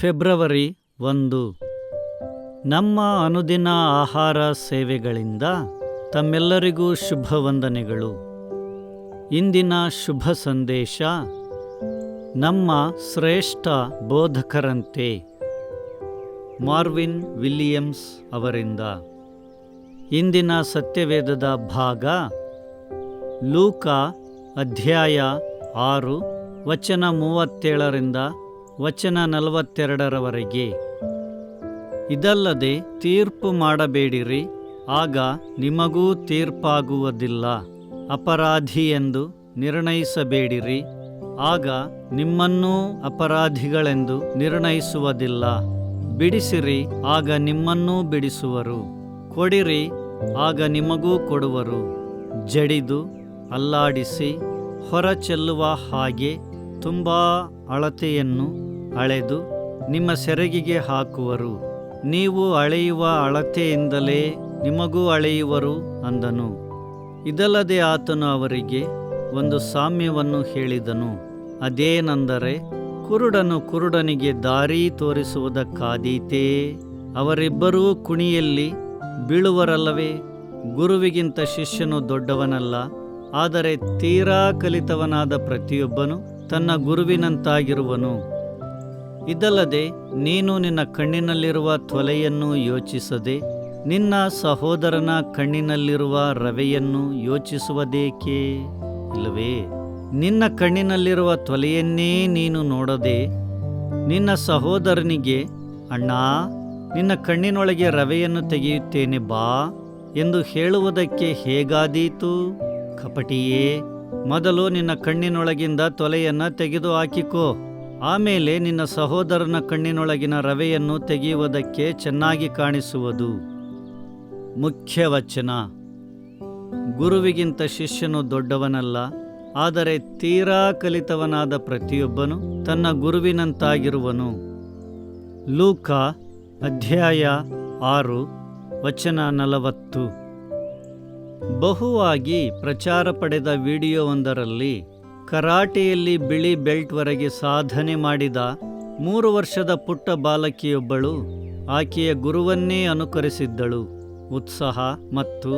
February ಒಂದು. ನಮ್ಮ ಅನುದಿನ ಆಹಾರ ಸೇವೆಗಳಿಂದ ತಮ್ಮೆಲ್ಲರಿಗೂ ಶುಭ ವಂದನೆಗಳು. ಇಂದಿನ ಶುಭ ಸಂದೇಶ, ನಮ್ಮ ಶ್ರೇಷ್ಠ ಬೋಧಕರಂತೆ ಮಾರ್ವಿನ್ ವಿಲಿಯಮ್ಸ್ ಅವರಿಂದ. ಇಂದಿನ ಸತ್ಯವೇದದ ಭಾಗ, ಲೂಕ ಅಧ್ಯಾಯ ಆರು, ವಚನ ಮೂವತ್ತೇಳರಿಂದ ವಚನ ನಲವತ್ತೆರಡರವರೆಗೆ. ಇದಲ್ಲದೆ ತೀರ್ಪು ಮಾಡಬೇಡಿರಿ, ಆಗ ನಿಮಗೂ ತೀರ್ಪಾಗುವುದಿಲ್ಲ. ಅಪರಾಧಿ ಎಂದು ನಿರ್ಣಯಿಸಬೇಡಿರಿ, ಆಗ ನಿಮ್ಮನ್ನೂ ಅಪರಾಧಿಗಳೆಂದು ನಿರ್ಣಯಿಸುವುದಿಲ್ಲ. ಬಿಡಿಸಿರಿ, ಆಗ ನಿಮ್ಮನ್ನೂ ಬಿಡಿಸುವರು. ಕೊಡಿರಿ, ಆಗ ನಿಮಗೂ ಕೊಡುವರು. ಜಡಿದು, ಅಲ್ಲಾಡಿಸಿ ಹೊರ ಚೆಲ್ಲುವ ಹಾಗೆ ತುಂಬ ಅಳತೆಯನ್ನು ಅಳೆದು ನಿಮ್ಮ ಸೆರಗಿಗೆ ಹಾಕುವರು. ನೀವು ಅಳೆಯುವ ಅಳತೆಯಿಂದಲೇ ನಿಮಗೂ ಅಳೆಯುವರು ಅಂದನು. ಇದಲ್ಲದೆ ಆತನು ಅವರಿಗೆ ಒಂದು ಸಾಮ್ಯವನ್ನು ಹೇಳಿದನು. ಅದೇನೆಂದರೆ, ಕುರುಡನು ಕುರುಡನಿಗೆ ದಾರಿ ತೋರಿಸುವುದಕ್ಕಾದೀತೇ? ಅವರಿಬ್ಬರೂ ಕುಣಿಯಲ್ಲಿ ಬೀಳುವರಲ್ಲವೇ? ಗುರುವಿಗಿಂತ ಶಿಷ್ಯನು ದೊಡ್ಡವನಲ್ಲ, ಆದರೆ ತೀರಾ ಕಲಿತವನಾದ ಪ್ರತಿಯೊಬ್ಬನು ತನ್ನ ಗುರುವಿನಂತಾಗಿರುವನು. ಇದಲ್ಲದೆ, ನೀನು ನಿನ್ನ ಕಣ್ಣಿನಲ್ಲಿರುವ ತೊಲೆಯನ್ನು ಯೋಚಿಸದೆ, ನಿನ್ನ ಸಹೋದರನ ಕಣ್ಣಿನಲ್ಲಿರುವ ರವೆಯನ್ನು ಯೋಚಿಸುವುದೇಕೆ? ಇಲ್ಲವೇ, ನಿನ್ನ ಕಣ್ಣಿನಲ್ಲಿರುವ ತೊಲೆಯನ್ನೇ ನೀನು ನೋಡದೆ, ನಿನ್ನ ಸಹೋದರನಿಗೆ, ಅಣ್ಣ, ನಿನ್ನ ಕಣ್ಣಿನೊಳಗೆ ರವೆಯನ್ನು ತೆಗೆಯುತ್ತೇನೆ ಬಾ ಎಂದು ಹೇಳುವುದಕ್ಕೆ ಹೇಗಾದೀತು? ಕಪಟಿಯೇ ಮೊದಲು ನಿನ್ನ ಕಣ್ಣಿನೊಳಗಿಂದ ತೊಲೆಯನ್ನು ತೆಗೆದು ಹಾಕಿಕೋ. ಆಮೇಲೆ ನಿನ್ನ ಸಹೋದರನ ಕಣ್ಣಿನೊಳಗಿನ ರವೆಯನ್ನು ತೆಗೆಯುವುದಕ್ಕೆ ಚೆನ್ನಾಗಿ ಕಾಣಿಸುವುದು. ಮುಖ್ಯ ವಚನ ಗುರುವಿಗಿಂತ ಶಿಷ್ಯನು ದೊಡ್ಡವನಲ್ಲ, ಆದರೆ ತೀರಾ ಕಲಿತವನಾದ ಪ್ರತಿಯೊಬ್ಬನು ತನ್ನ ಗುರುವಿನಂತಾಗಿರುವನು. ಲೂಕ ಅಧ್ಯಾಯ ಆರು, ವಚನ ನಲವತ್ತು. ಬಹುವಾಗಿ ಪ್ರಚಾರ ಪಡೆದ ವಿಡಿಯೋವೊಂದರಲ್ಲಿ ಕರಾಟೆಯಲ್ಲಿ ಬಿಳಿ ಬೆಲ್ಟ್ವರೆಗೆ ಸಾಧನೆ ಮಾಡಿದ ಮೂರು ವರ್ಷದ ಪುಟ್ಟ ಬಾಲಕಿಯೊಬ್ಬಳು ಆಕೆಯ ಗುರುವನ್ನೇ ಅನುಕರಿಸಿದ್ದಳು. ಉತ್ಸಾಹ ಮತ್ತು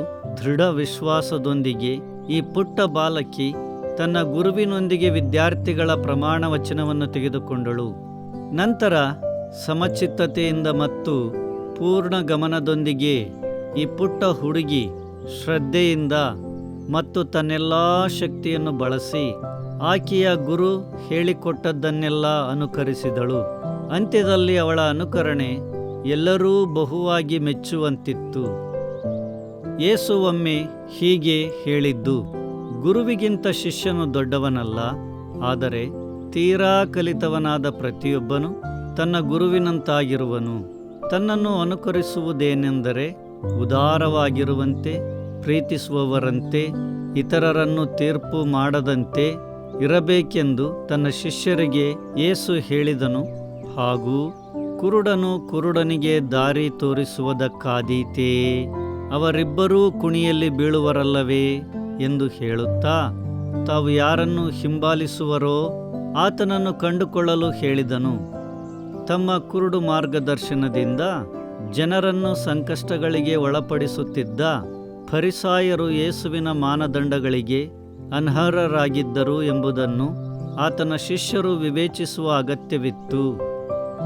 ದೃಢ ವಿಶ್ವಾಸದೊಂದಿಗೆ ಈ ಪುಟ್ಟ ಬಾಲಕಿ ತನ್ನ ಗುರುವಿನೊಂದಿಗೆ ವಿದ್ಯಾರ್ಥಿಗಳ ಪ್ರಮಾಣ ವಚನವನ್ನು ತೆಗೆದುಕೊಂಡಳು. ನಂತರ ಸಮಚಿತ್ತತೆಯಿಂದ ಮತ್ತು ಪೂರ್ಣ ಗಮನದೊಂದಿಗೆ ಈ ಪುಟ್ಟ ಹುಡುಗಿ ಶ್ರದ್ಧೆಯಿಂದ ಮತ್ತು ತನ್ನೆಲ್ಲ ಶಕ್ತಿಯನ್ನು ಬಳಸಿ ಆಕೆಯ ಗುರು ಹೇಳಿಕೊಟ್ಟದ್ದನ್ನೆಲ್ಲ ಅನುಕರಿಸಿದಳು. ಅಂತ್ಯದಲ್ಲಿ ಅವಳ ಅನುಕರಣೆ ಎಲ್ಲರೂ ಬಹುವಾಗಿ ಮೆಚ್ಚುವಂತಿತ್ತು. ಯೇಸು ಒಮ್ಮೆ ಹೀಗೆ ಹೇಳಿದ್ದು, ಗುರುವಿಗಿಂತ ಶಿಷ್ಯನು ದೊಡ್ಡವನಲ್ಲ, ಆದರೆ ತೀರಾ ಕಲಿತವನಾದ ಪ್ರತಿಯೊಬ್ಬನು ತನ್ನ ಗುರುವಿನಂತಾಗಿರುವನು. ತನ್ನನ್ನು ಅನುಕರಿಸುವುದೇನೆಂದರೆ ಉದಾರವಾಗಿರುವಂತೆ, ಪ್ರೀತಿಸುವವರಂತೆ, ಇತರರನ್ನು ತೀರ್ಪು ಮಾಡದಂತೆ ಇರಬೇಕೆಂದು ತನ್ನ ಶಿಷ್ಯರಿಗೆ ಏಸು ಹೇಳಿದನು. ಹಾಗೂ ಕುರುಡನು ಕುರುಡನಿಗೆ ದಾರಿ ತೋರಿಸುವುದಕ್ಕಾದೀತೇ, ಅವರಿಬ್ಬರೂ ಕುಣಿಯಲ್ಲಿ ಬೀಳುವರಲ್ಲವೇ ಎಂದು ಹೇಳುತ್ತಾ, ತಾವು ಯಾರನ್ನು ಹಿಂಬಾಲಿಸುವರೋ ಆತನನ್ನು ಕಂಡುಕೊಳ್ಳಲು ಹೇಳಿದನು. ತಮ್ಮ ಕುರುಡು ಮಾರ್ಗದರ್ಶನದಿಂದ ಜನರನ್ನು ಸಂಕಷ್ಟಗಳಿಗೆ ಒಳಪಡಿಸುತ್ತಿದ್ದ ಫರಿಸಾಯರು ಯೇಸುವಿನ ಮಾನದಂಡಗಳಿಗೆ ಅನರ್ಹರಾಗಿದ್ದರು ಎಂಬುದನ್ನು ಆತನ ಶಿಷ್ಯರು ವಿವೇಚಿಸುವ ಅಗತ್ಯವಿತ್ತು.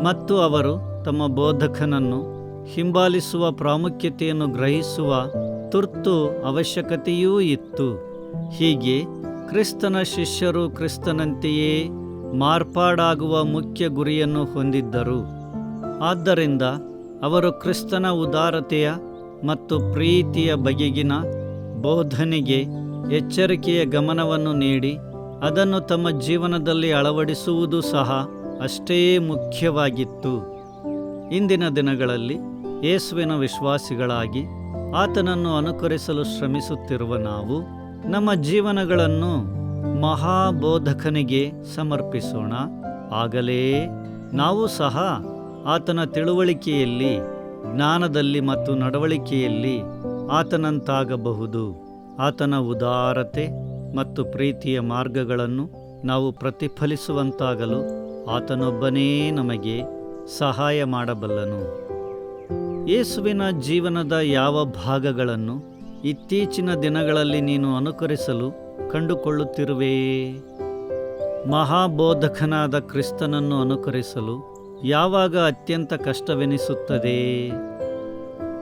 ಮತ್ತು ಅವರು ತಮ್ಮ ಬೋಧಕನನ್ನು ಹಿಂಬಾಲಿಸುವ ಪ್ರಾಮುಖ್ಯತೆಯನ್ನು ಗ್ರಹಿಸುವ ತುರ್ತು ಅವಶ್ಯಕತೆಯೂ ಇತ್ತು. ಹೀಗೆ ಕ್ರಿಸ್ತನ ಶಿಷ್ಯರು ಕ್ರಿಸ್ತನಂತೆಯೇ ಮಾರ್ಪಾಡಾಗುವ ಮುಖ್ಯ ಗುರಿಯನ್ನು ಹೊಂದಿದ್ದರು. ಆದ್ದರಿಂದ ಅವರು ಕ್ರಿಸ್ತನ ಉದಾರತೆಯ ಮತ್ತು ಪ್ರೀತಿಯ ಬಗೆಗಿನ ಬೋಧನೆಗೆ ಎಚ್ಚರಿಕೆಯ ಗಮನವನ್ನು ನೀಡಿ ಅದನ್ನು ತಮ್ಮ ಜೀವನದಲ್ಲಿ ಅಳವಡಿಸುವುದು ಸಹ ಅಷ್ಟೇ ಮುಖ್ಯವಾಗಿತ್ತು. ಇಂದಿನ ದಿನಗಳಲ್ಲಿ ಯೇಸುವಿನ ವಿಶ್ವಾಸಿಗಳಾಗಿ ಆತನನ್ನು ಅನುಕರಿಸಲು ಶ್ರಮಿಸುತ್ತಿರುವ ನಾವು ನಮ್ಮ ಜೀವನಗಳನ್ನು ಮಹಾಬೋಧಕನಿಗೆ ಸಮರ್ಪಿಸೋಣ. ಆಗಲೇ ನಾವು ಸಹ ಆತನ ತಿಳುವಳಿಕೆಯಲ್ಲಿ, ಜ್ಞಾನದಲ್ಲಿ ಮತ್ತು ನಡವಳಿಕೆಯಲ್ಲಿ ಆತನಂತಾಗಬಹುದು. ಆತನ ಉದಾರತೆ ಮತ್ತು ಪ್ರೀತಿಯ ಮಾರ್ಗಗಳನ್ನು ನಾವು ಪ್ರತಿಫಲಿಸುವಂತಾಗಲು ಆತನೊಬ್ಬನೇ ನಮಗೆ ಸಹಾಯ ಮಾಡಬಲ್ಲನು. ಯೇಸುವಿನ ಜೀವನದ ಯಾವ ಭಾಗಗಳನ್ನು ಇತ್ತೀಚಿನ ದಿನಗಳಲ್ಲಿ ನೀನು ಅನುಕರಿಸಲು ಕಂಡುಕೊಳ್ಳುತ್ತಿರುವೆಯೇ ಮಹಾಬೋಧಕನಾದ ಕ್ರಿಸ್ತನನ್ನು ಅನುಕರಿಸಲು ಯಾವಾಗ ಅತ್ಯಂತ ಕಷ್ಟವೆನಿಸುತ್ತದೆ?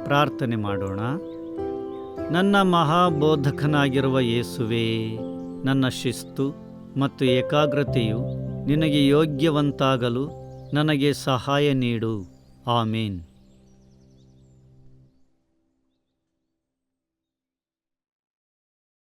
ಪ್ರಾರ್ಥನೆ ಮಾಡೋಣ. ನನ್ನ ಮಹಾಬೋಧಕನಾಗಿರುವ ಯೇಸುವೇ, ನನ್ನ ಶಿಸ್ತು ಮತ್ತು ಏಕಾಗ್ರತೆಯು ನಿನಗೆ ಯೋಗ್ಯವಂತಾಗಲು ನನಗೆ ಸಹಾಯ ನೀಡು. ಆಮೀನ್.